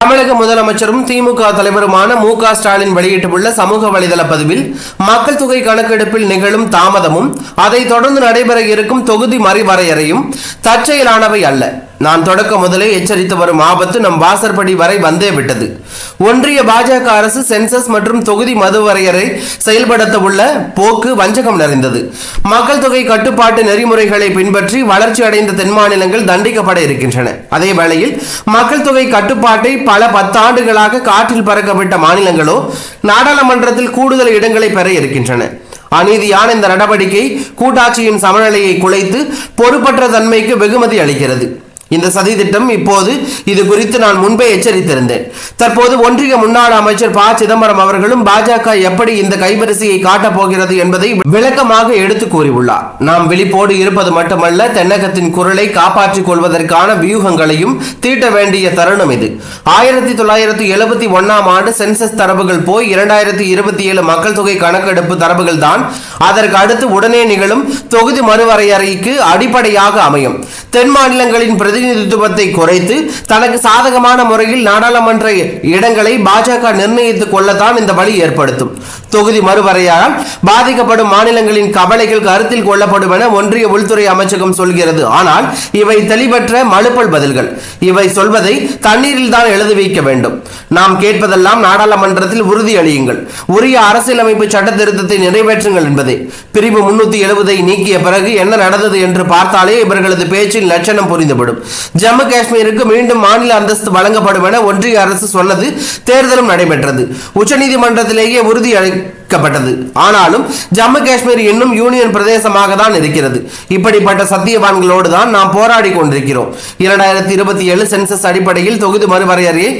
தமிழக முதலமைச்சரும் திமுக தலைவருமான மு க ஸ்டாலின் வெளியிட்டுள்ள சமூக வலைதள பதிவில் மக்கள் தொகை கணக்கெடுப்பில் நிகழும் தாமதமும் அதைத் தொடர்ந்து நடைபெற இருக்கும் தொகுதி மறுவரையறையும் தற்செயலானவை அல்ல. நான் தொடக்க முதலே எச்சரித்து வரும் ஆபத்து நம் வாசற்படி வரை வந்தே விட்டது. ஒன்றிய பாஜக அரசு சென்சஸ் மற்றும் தொகுதி மதுவரையறை செயல்படுத்த உள்ள போக்கு வஞ்சகம் நிறைந்தது. மக்கள் தொகை கட்டுப்பாட்டு நெறிமுறைகளை பின்பற்றி வளர்ச்சி அடைந்த தென் மாநிலங்கள் தண்டிக்கப்பட இருக்கின்றன. அதே வேளையில் மக்கள் தொகை கட்டுப்பாட்டை பல பத்தாண்டுகளாக காற்றில் பறக்கப்பட்ட மாநிலங்களோ நாடாளுமன்றத்தில் கூடுதல் இடங்களை பெற இருக்கின்றன. அநீதியான இந்த நடவடிக்கை கூட்டாட்சியின் சமநிலையை குலைத்து பொறுப்பற்ற தன்மைக்கு வெகுமதி அளிக்கிறது. இந்த சதி திட்டம் இப்போது இது குறித்து நான் முன்பே எச்சரித்திருந்தேன். தற்போது ஒன்றிய முன்னாள் அமைச்சர் ப. சிதம்பரம் அவர்களும் பாஜக எப்படி இந்த கைவரிசையை காட்டப் போகிறது என்பதை விளக்கமாக எடுத்து கூறியுள்ளார். நாம் விழிப்போடு இருப்பது மட்டுமல்ல தென்னகத்தின் குரலை காப்பாற்றிக் கொள்வதற்கான வியூகங்களையும் தீட்ட வேண்டிய தருணம் இது. ஆயிரத்தி தொள்ளாயிரத்தி எழுபத்தி ஒன்னாம் ஆண்டு சென்சஸ் தரவுகள் போய் இரண்டாயிரத்தி இருபத்தி ஏழு மக்கள் தொகை கணக்கெடுப்பு தரவுகள் தான். அதற்கு அடுத்து உடனே நிகழும் தொகுதி மறுவரையறைக்கு அடிப்படையாக அமையும். தென் மாநிலங்களின் பிரதிநிதித்துவத்தை குறைத்து தனக்கு சாதகமான முறையில் நாடாளுமன்ற இடங்களை பாஜக நிர்ணயித்துக் கொள்ளத்தான் இந்த வழி ஏற்படுத்தும். தொகுதி மறுவரையால் பாதிக்கப்படும் மாநிலங்களின் கவலைகள் கருத்தில் கொள்ளப்படும் என ஒன்றிய உள்துறை அமைச்சகம் சொல்கிறது. ஆனால் இவை தெளிவற்ற மழுப்பல் பதில்கள். இவை சொல்வதை தண்ணீரில் தான் எழுதி வைக்க வேண்டும். நாம் கேட்பதெல்லாம் நாடாளுமன்றத்தில் உறுதி அளியுங்கள். உரிய அரசியலமைப்பு சட்ட திருத்தத்தை நிறைவேற்றுங்கள் என்பதே. பிரிவு முன்னூத்தி எழுபதை நீக்கிய பிறகு என்ன நடந்தது என்று பார்த்தாலே இவர்களது பேச்சின் லட்சணம் புரிந்துவிடும். ஜம்மு காஷ்மீருக்கு மீண்டும் மாநில அந்தஸ்து வழங்கப்படும் என ஒன்றிய அரசு சொன்னது தேர்தலும் நடைபெற்றது. உச்சநீதிமன்றத்திலேயே உறுதி அளிக்கப்பட்டது ஆனாலும் ஜம்மு காஷ்மீர் இன்னும் யூனியன் பிரதேசமாக தான் இருக்கிறது. இப்படிப்பட்ட சத்தியவான்களோடு தான் நாம் போராடி கொண்டிருக்கிறோம். இரண்டாயிரத்தி இருபத்தி ஏழு சென்சஸ் அடிப்படையில் தொகுதி மறுவரையறையை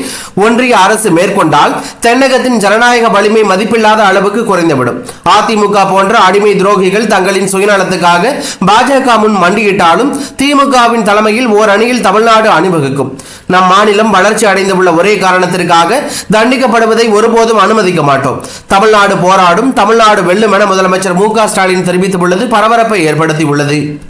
ஒன்றிய அரசு மேற்கொண்டால் தென்னகத்தின் ஜனநாயக வலிமை மதிப்பில்லாத அளவுக்கு குறைந்துவிடும். அதிமுக போன்ற அடிமை துரோகிகள் தங்களின் சுயநலத்துக்காக பாஜக முன் மண்டியிட்டாலும் திமுகவின் தலைமையில் ஓர் அணியில் தமிழ்நாடு அணிவகுக்கும். நம் மாநிலம் வளர்ச்சி அடைந்துள்ள ஒரே காரணத்திற்காக தண்டிக்கப்படுவதை ஒருபோதும் அனுமதிக்க மாட்டோம். தமிழ்நாடு போராட்டம் போராடும் தமிழ்நாடு வெல்லும் என முதலமைச்சர் மு க ஸ்டாலின் தெரிவித்துள்ளது. பரபரப்பை ஏற்படுத்தியுள்ளது.